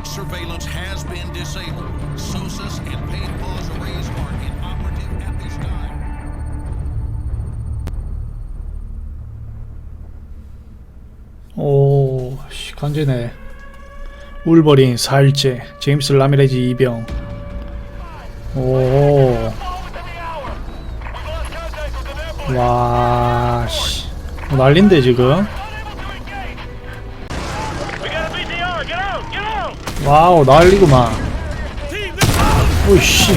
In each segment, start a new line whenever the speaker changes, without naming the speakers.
Night surveillance has been disabled. SOSUS and paid pause arrays are inoperative at this time.
오, 씨, 간지네. 울버린 4일째, 제임스 라미레즈 이병. 오, 와, 씨. 뭐 난린데, 지금. 와우, 난리구만. 오이씨.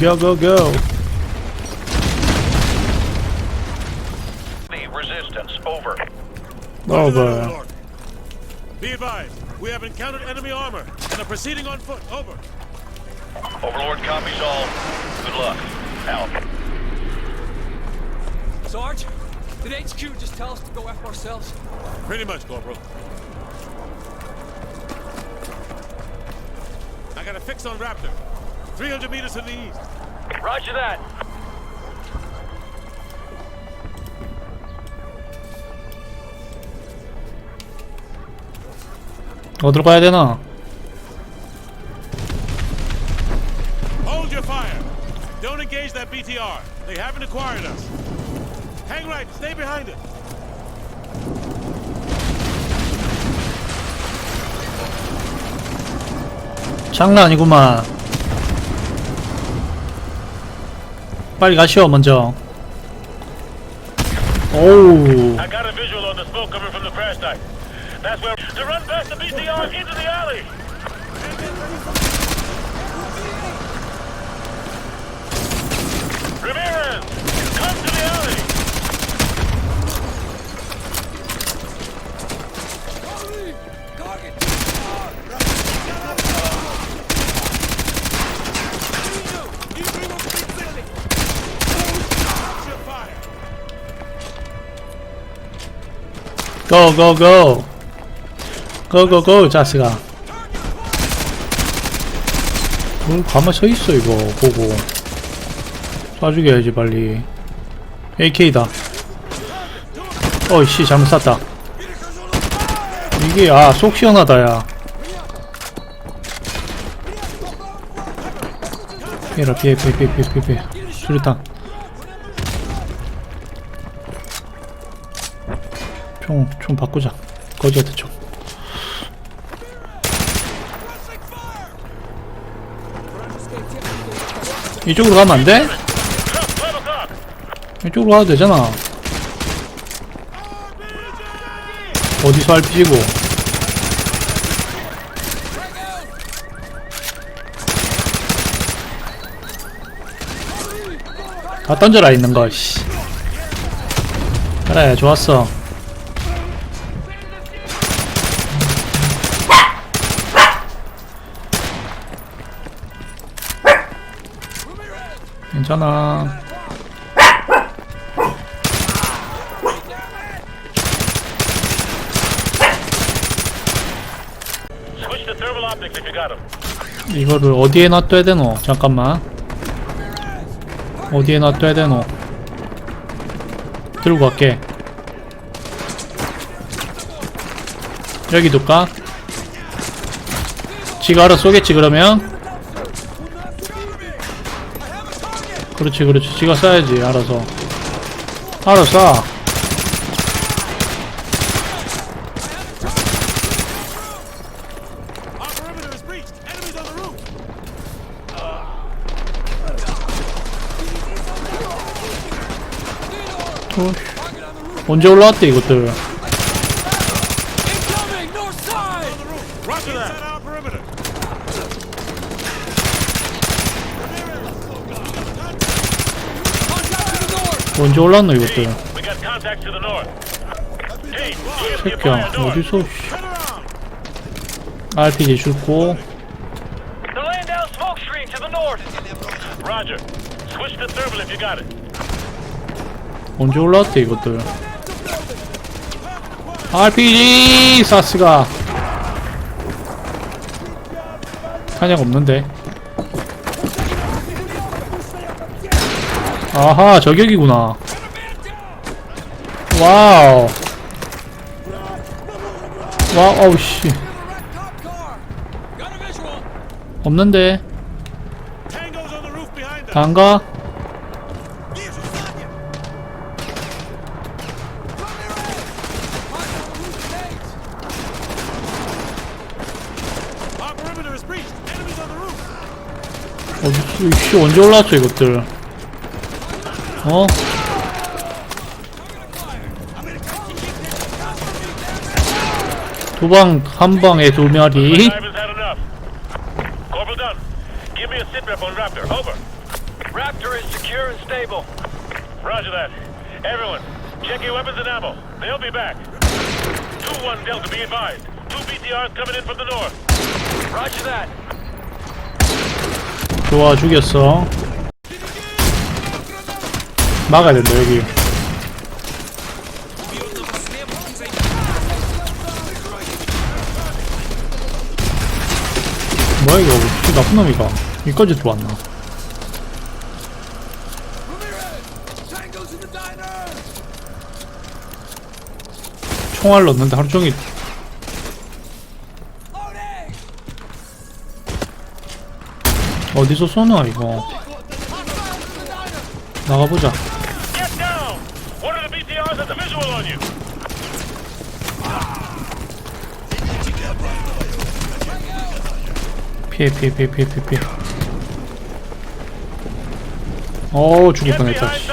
go, go, go.
The resistance over.
over.
Be advised, we have encountered enemy armor and are proceeding on foot. Over.
Overlord copies all. Good luck. Out.
Sarge, did HQ just tell us to go F ourselves?
Pretty much, Corporal. I got a fix on Raptor. 300 meters to the east.
Roger that.
어디로 가야 되나?
Hold your fire. Don't engage that BTR. They haven't acquired us. Hang right. Stay behind it.
장난 아니구만. 빨리 가시오 먼저. 오우.
I got a visual on the smoke coming from the crash site. That's where to run past the BTR into the alley.
고 고 고. 고 고 고 자스가. 뭘 가만 서 있어 이거 보고. 쏴 죽여야지 빨리. AK다. 어이씨 잘못 쐈다. 이게 아 속 시원하다 야. 피해라 피해 피해 피해 피해 피해 피해. 수류탄. 총, 총 바꾸자. 거지 같은 총. 이쪽으로 가면 안 돼? 이쪽으로 가도 되잖아. 어디서 RPG고? 다 던져라 있는 거. 씨. 그래, 좋았어. 괜찮아. 이거를 어디에 놔둬야 되노? 잠깐만. 어디에 놔둬야 되노? 들고 갈게. 여기 둘까? 지가 알아 쏘겠지 그러면? 그렇지 그렇지 지가 쏴야지 알아서 알아서 쏴. 언제 올라왔대 이것들
Incoming, north side!
Roger that. Inside our perimeter.
Contact to the north!
언제 올라왔노 이것들 새끼야. 어디서. RPG
it.
언제 올라왔대 이것들 RPG 사스가 한약 없는데 아하 저격이구나 와우 와 어우 씨. 없는데. 단가. 어디 씨 언제 올라왔어 이것들 어? 두방한 방에 두 마리
Drivers had enough. Corporal Dunn, give me a sit rep on Raptor. Over. Raptor is secure and stable. Roger that. Everyone, check your weapons and ammo. They'll be back. 2-1 Delta, be advised. Two BTRs coming in from the north. Roger that.
좋아 죽였어 막아야 된다 여기. 뭐야 이거? 씨, 나쁜 놈이가 여기까지 들어왔나. 총알 넣는데 하루 종일.
Loading.
어디서 쏘나 이거? 나가보자
you.
피해 피해 피해 피해 피해 피해 어 죽을 뻔했다 씨.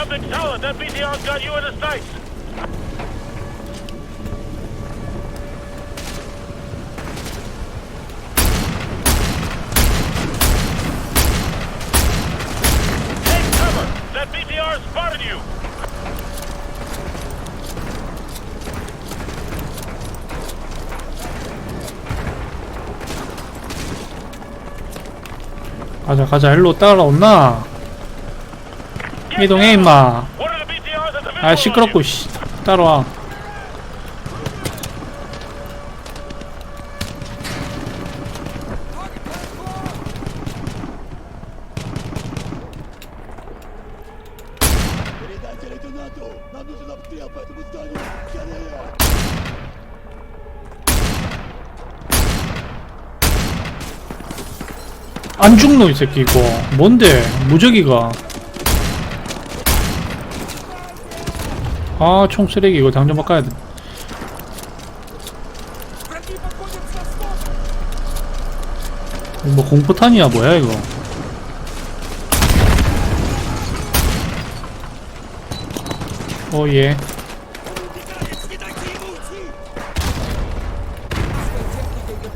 가자 가자 일로 따라온나 이동해! 임마 아 시끄럽고 씨 따라와 안 죽노 이 새끼 이거. 뭔데? 무적이가. 아 총 쓰레기. 이거 당장 바꿔야 돼. 뭐 공포탄이야 뭐야 이거? 오예.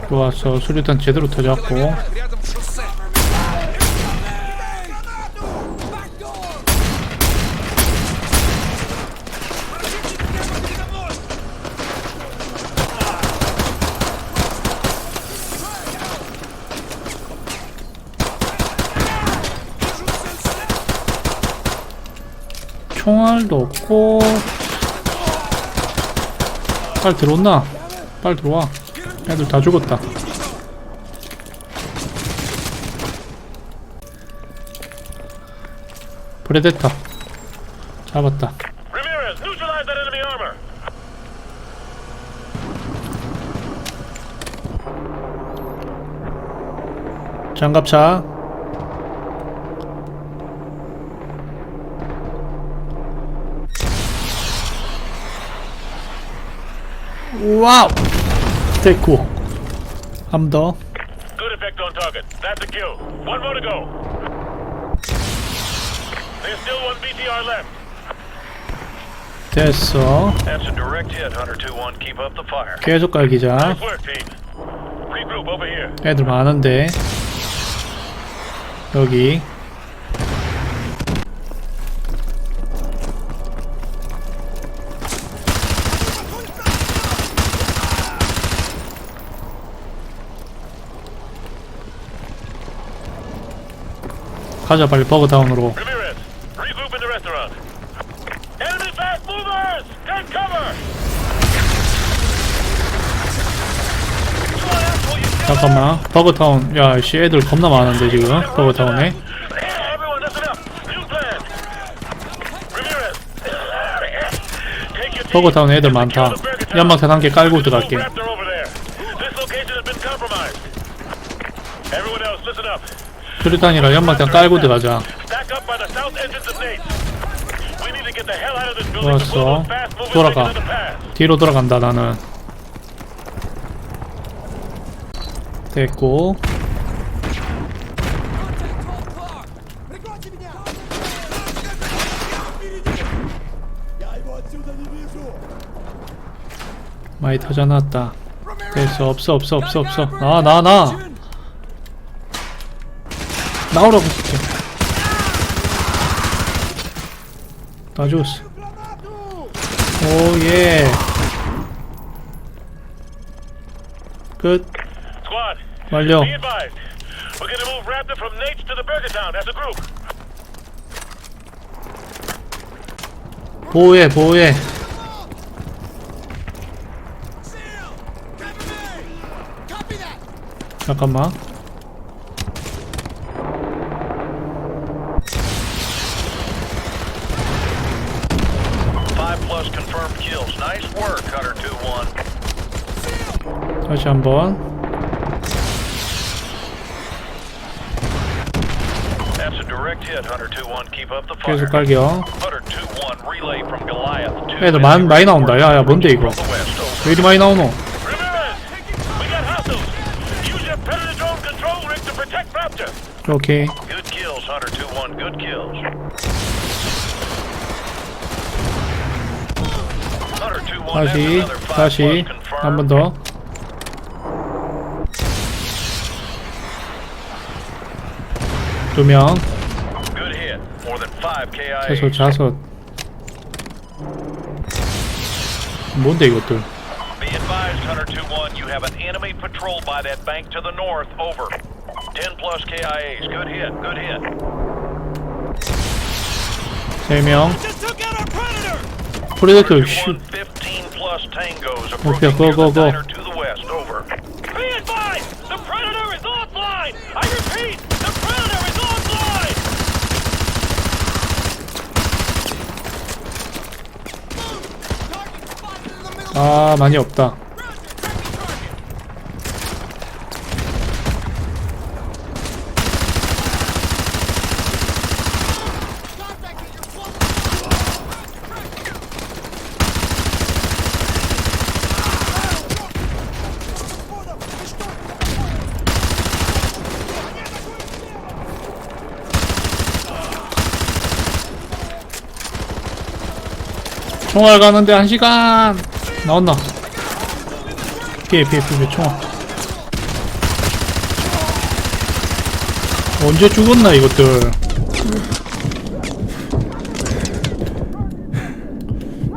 좋았어. 수류탄 제대로 터졌고 총알도 없고. 빨리 들어온나? 빨리 들어와. 애들 다 죽었다. 브레데타 잡았다! 장갑차 와우 됐고 한번더
Good effect on target. That's a kill. One more to go. There's still one BTR left.
됐어
That's a direct hit, Hunter 2-1. Keep up the fire.
계속 갈 기자
Nice work, team. Regroup over here.
애들 많은데 여기 가자 빨리 버그 다운으로!
Take cover!
잠깐만 버그타운 야씨 애들 겁나 많은데 지금 버그타운에. 버그타운 애들 많다 연막탄 한 개 깔고 들어갈게 수류탄이랑 연막탄 깔고 들어가자. 좋았어. 돌아가. 뒤로 돌아간다 나는. 됐고. 많이 터져놨다. 됐어. 없어 없어 없어 없어. 나와 나와 나. 나오라고 진짜 다 죽었어 오예 끝 완료
be advised. We're gonna move Raptor from Nate's to the Burger Town as a group.
보호해 보호해 잠깐만
confirmed kills. Nice work, Cutter 2-1.
다시 한번
That's a direct hit, Hunter 2-1. Keep up the
계속
fire.
갈겨
Hunter 2-1, relay from Goliath. Two
애들 많이, 많이 나온다 야야 뭔데 이거
from the west. Over.
왜 이리 많이 나오노
Ramirez, we got hostiles. Use your Predator drone control rig to protect Raptor.
오케이
Good kills, Hunter 2-1. Good kills.
다시 다시 한 번. 더 두명
Good hit. More than five KIA.
자소 자소 뭔데 이것들
Be advised, Hunter 2-1, you have an enemy patrol by that bank to the north. Over. 10 plus KIAs. Good hit. Good hit.
세명
our predator!
프레데터
2-1,
씨
15 plus tangos
Okay, go, go, go.
to the west. Over. Be advised, the predator is offline. I repeat, the predator is offline.
아 많이 없다 총알 가는데 한 시간. 나왔나? 피해 피해 피해 총알. 언제 죽었나 이것들.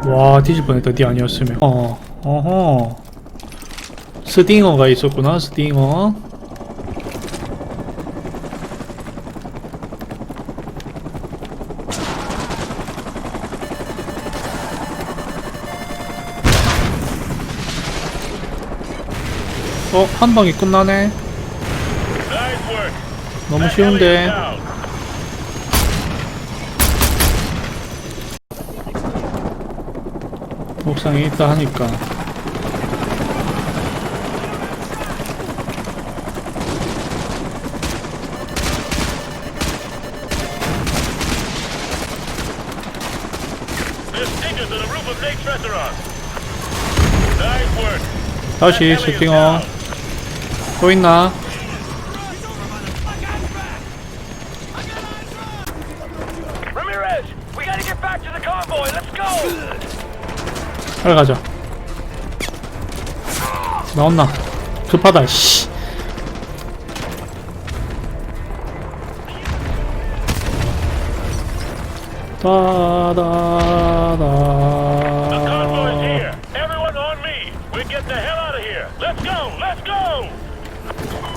와 뒤질 뻔했다. 니 아니었으면. 어 어허. 스팅어가 있었구나 스팅어 어 한 방에 끝나네. 너무 쉬운데. 옥상에 있다 하니까. 다시 스팅어. 또 있나? 빨리 가자 나왔나? 급하다 씨
here. Let's go. Let's go.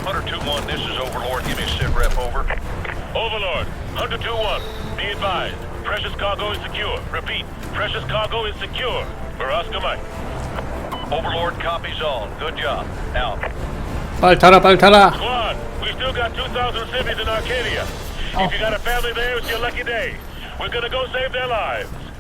Hunter 2-1, this is Overlord. Give me a sit rep, over. Overlord, Hunter 2-1, be advised. Precious cargo is secure. Repeat, precious cargo is secure. Baraska Mike. Overlord copies all. Good job.
Now. Paltala, Paltala.
Squad, we still got 2,000 civvies in Arcadia. Oh. If you got a family there, it's your lucky day. We're gonna go save their lives.